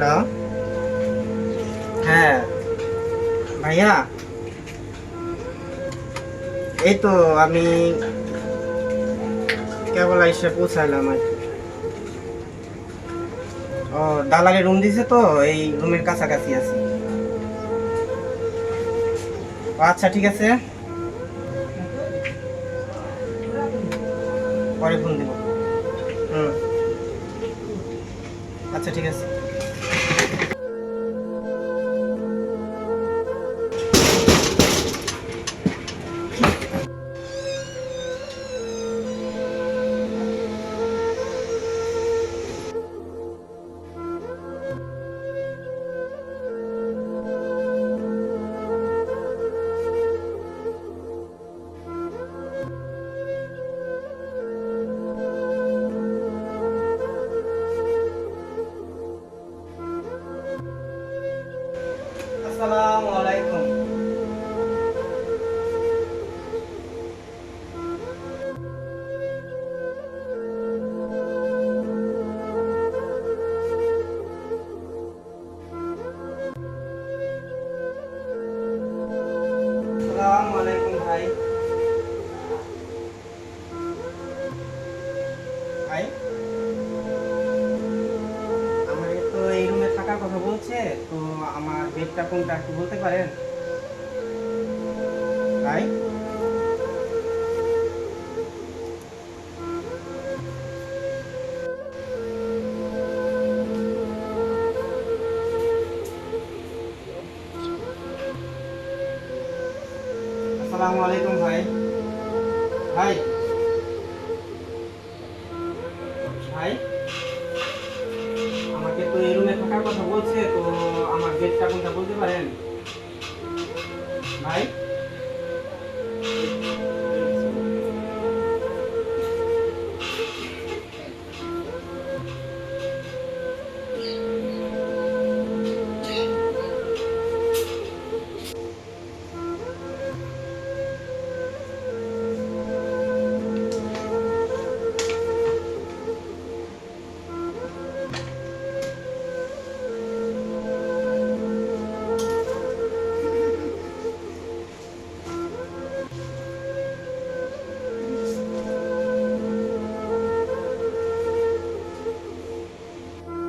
Hello হ্যাঁ। ভাইয়া? এই তো আমি কেবল এসে পৌঁছাইলাম আর ও, দালালি রুম দিছে তো, এই রুমের কাছাকাছি আছে। আচ্ছা ঠিক আছে। পরে ফোন দিব। হুম। আচ্ছা ঠিক আছে। আসসালামু আলাইকুম। আসসালামু ভাই। আমার বেডটা কোনটা একটু বলতে পারেন ভাই আসসালামু আলাইকুম ভাই ভাই ভাই ভাই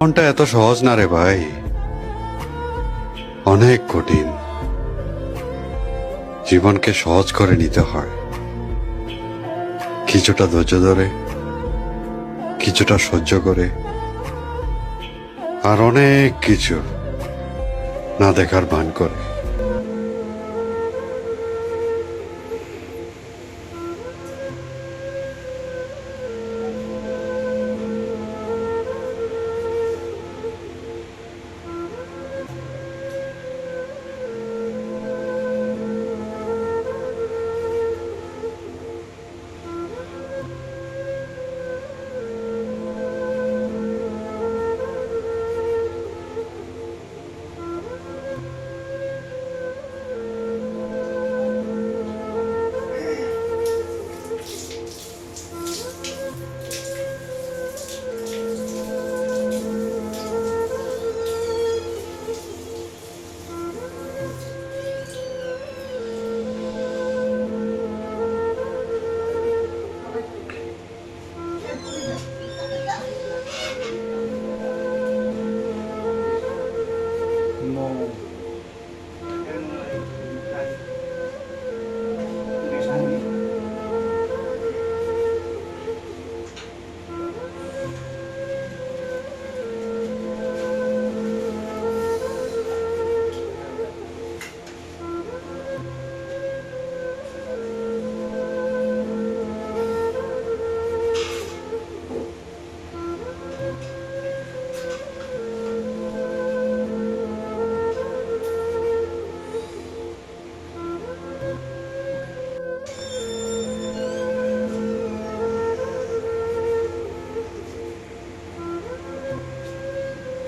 জীবনটা এত সহজ না রে ভাই। অনেক কঠিন। জীবনকে সহজ করে নিতে হয়। কিছুটা ধৈর্য ধরে, কিছুটা সহ্য করে, আর অনেক কিছু না দেখার ভান করে।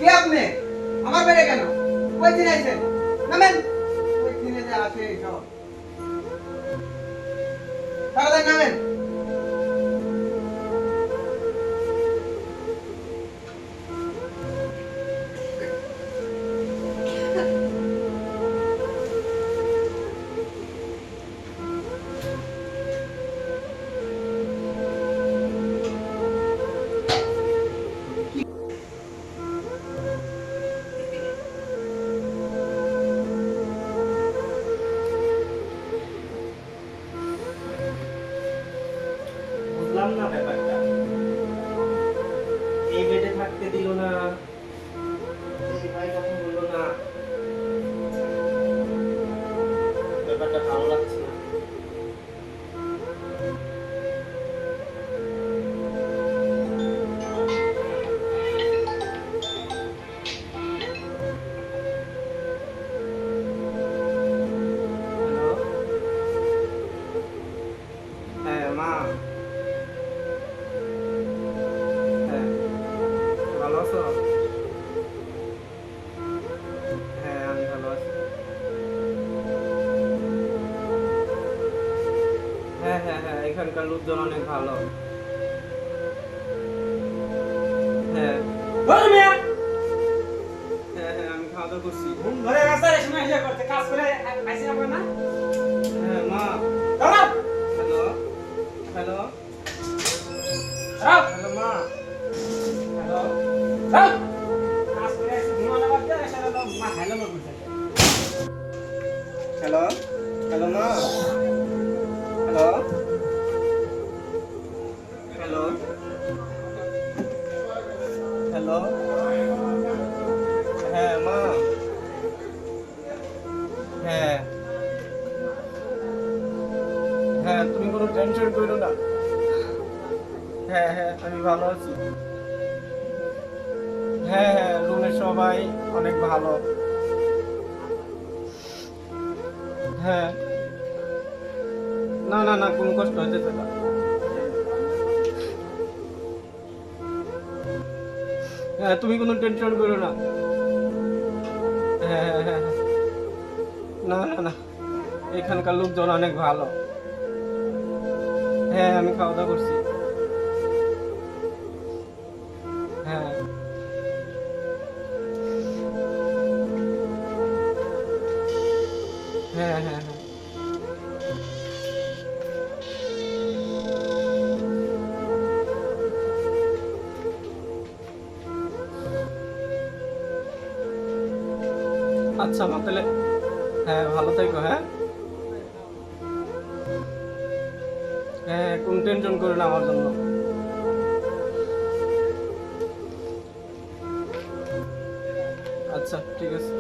কে আপনি? আমার বেড়ে কেন? কই দিন নামেন। কই দিনে যে নামেন। ভাই তখন বলল না। ব্যাপারটা ভালো লাগছে হ্যাঁ হ্যাঁ এখানকার লোকজন অনেক ভালো। হ্যাঁ। হ্যাঁ হ্যাঁ আমি খাওয়া দাওয়া করছি। করতে কাজ করে আইসি না? হ্যাঁ মা। দাঁড়াও হ্যালো। হ্যালো। দাঁড়াও হ্যালো মা। হ্যালো। দাঁড়াও কাজ করে আইসি ঘুমানো বাদ দিয়ে এসে মা হ্যালো না বলতে হ্যালো। হ্যালো মা। হ্যাঁ। হ্যাঁ তুমি কোনো টেনশন না। হ্যাঁ হ্যাঁ আমি ভালো আছি। হ্যাঁ হ্যাঁ সবাই অনেক ভালো। হ্যাঁ। না না না, কোনো কষ্ট হ্যাঁ তুমি কোনো টেনশন করো না। হ্যাঁ হ্যাঁ হ্যাঁ হ্যাঁ। না না না। এখানকার লোকজন অনেক ভালো। হ্যাঁ আমি খাওয়া দাওয়া করছি। হ্যাঁ। হ্যাঁ হ্যাঁ হ্যাঁ। আচ্ছা মা, তাহলে হ্যাঁ ভালো থেকো হ্যাঁ? হ্যাঁ কোন টেনশন করো না আমার জন্য। আচ্ছা ঠিক আছে।